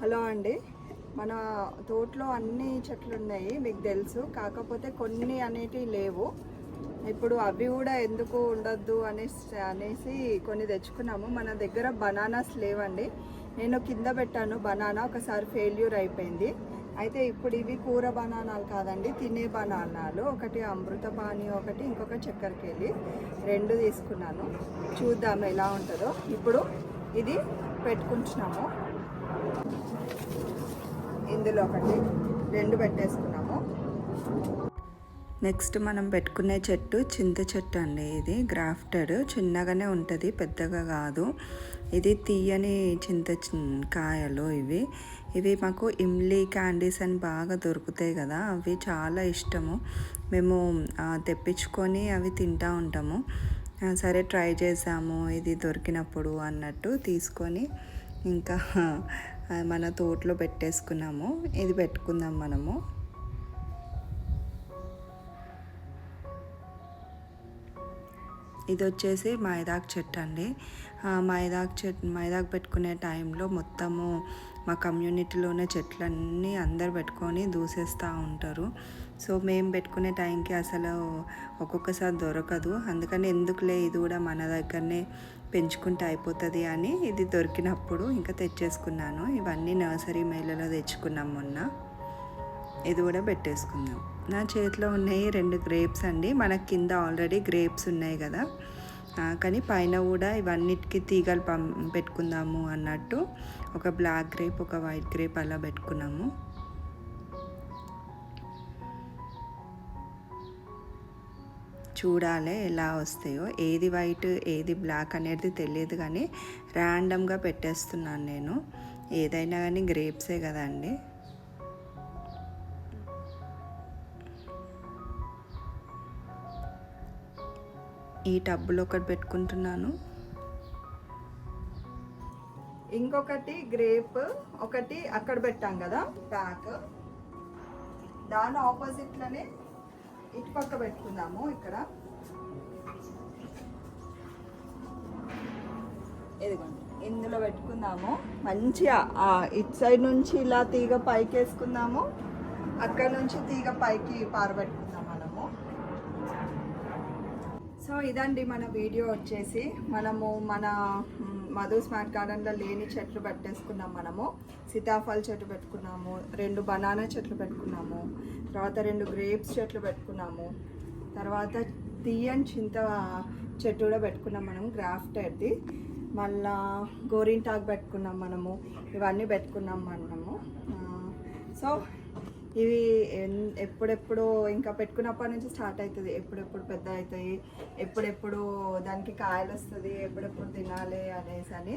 Hello అండి. మన తోటలో అన్ని చెట్లు ఉన్నాయి మీకు తెలుసు. కాకపోతే కొన్ని అనేటివి లేవు. ఇప్పుడు అవి కూడా ఎందుకు ఉండొద్దు అనేసి అనేసి కొన్ని తెచ్చుకున్నాము. మన దగ్గర బనానాస్ లేవండి. నేను కింద పెట్టాను బనానా ఒకసారి ఫెయిల్యూర్ అయిపోయింది. అయితే ఇప్పుడు ఇవి కూర బనానాలు కాదండి తినే బనానాలు. ఒకటి అమృతపాణి ఒకటి ఇంకొక చక్కెరకేళి రెండు తీసుకున్నాను. చూద్దాం ఎలా ఉంటుందో. ఇప్పుడు ఇది పెట్టుకుంటున్నాము. ఇందులో ఒకటి రెండు పెట్టేసుకున్నాము. నెక్స్ట్ మనం పెట్టుకునే చెట్టు చింత చెట్టు అండి ఇది. గ్రాఫ్టెడ్ చిన్నగానే ఉంటుంది పెద్దగా కాదు. ఇది తీయని చింత కాయలు ఇవి. ఇవి మాకు ఇమ్లీ క్యాండీస్ అని బాగా దొరుకుతాయి కదా అవి చాలా ఇష్టము. మేము తెప్పించుకొని అవి తింటూ ఉంటాము. సరే ట్రై చేసాము ఇది దొరికినప్పుడు అన్నట్టు తీసుకొని ఇంకా మన తోటలో పెట్టేసుకున్నాము. ఇది పెట్టుకుందాం మనము. ఇది వచ్చేసి మైదాకు చెట్టు అండి. మైదాకు చెట్టు మైదాకు పెట్టుకునే టైంలో మొత్తము మా కమ్యూనిటీలోనే చెట్లన్నీ అందరు పెట్టుకొని దూసేస్తూ ఉంటారు. సో మేము పెట్టుకునే టైంకి అసలు ఒక్కొక్కసారి దొరకదు. అందుకని ఎందుకులే ఇది కూడా మన దగ్గరనే పెంచుకుంటే అయిపోతుంది అని ఇది దొరికినప్పుడు ఇంకా తెచ్చేసుకున్నాను. ఇవన్నీ నర్సరీ మేళలో తెచ్చుకున్నాం మొన్న. ఇది కూడా పెట్టేసుకుందాం. నా చేతిలో ఉన్నాయి రెండు గ్రేప్స్ అండి. మనకి కింద ఆల్రెడీ గ్రేప్స్ ఉన్నాయి కదా. కానీ పైన కూడా ఇవన్నిటికీ తీగలు పం పెట్టుకుందాము అన్నట్టు. ఒక బ్లాక్ గ్రేప్ ఒక వైట్ గ్రేప్ అలా పెట్టుకున్నాము. చూడాలి ఎలా వస్తాయో ఏది వైట్ ఏది బ్లాక్ అనేది తెలియదు కానీ ర్యాండమ్గా పెట్టేస్తున్నాను నేను. ఏదైనా కానీ గ్రేప్సే కదండి. ఈ టబ్బులో ఒకటి పెట్టుకుంటున్నాను. ఇంకొకటి గ్రేప్ ఒకటి అక్కడ పెట్టాం కదా బ్యాక్ దాని ఆపోజిట్లోనే ఇటు పక్క పెట్టుకుందాము ఇక్కడ. ఇదిగోండి ఇందులో పెట్టుకుందాము. మంచిగా ఇటు సైడ్ నుంచి ఇలా తీగ పైకి వేసుకుందాము అక్కడ నుంచి తీగ పైకి పారబెట్టుకుందాము. సో ఇదండి మన వీడియో వచ్చేసి మనము మన మధు స్మార్ట్ గార్డెన్లో లేని చెట్లు పెట్టేసుకున్నాం మనము. సీతాఫల్ చెట్లు పెట్టుకున్నాము రెండు బనానా చెట్లు పెట్టుకున్నాము తర్వాత రెండు గ్రేప్స్ చెట్లు పెట్టుకున్నాము తర్వాత తీయని చింత చెట్టు కూడా పెట్టుకున్నాం మనం గ్రాఫ్టర్ది మళ్ళా గోరింటాకు పెట్టుకున్నాం మనము ఇవన్నీ పెట్టుకున్నాం మనము. సో ఇవి ఎప్పుడెప్పుడు ఇంకా పెట్టుకున్నప్పటి నుంచి స్టార్ట్ అవుతుంది ఎప్పుడెప్పుడు పెద్ద అవుతాయి ఎప్పుడెప్పుడు దానికి కాయలు వస్తుంది ఎప్పుడెప్పుడు తినాలి అనేసి అని.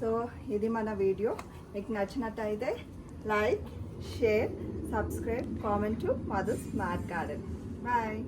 సో ఇది మన వీడియో. మీకు నచ్చినట్టయితే like share subscribe comment to Madhu smart garden. Bye.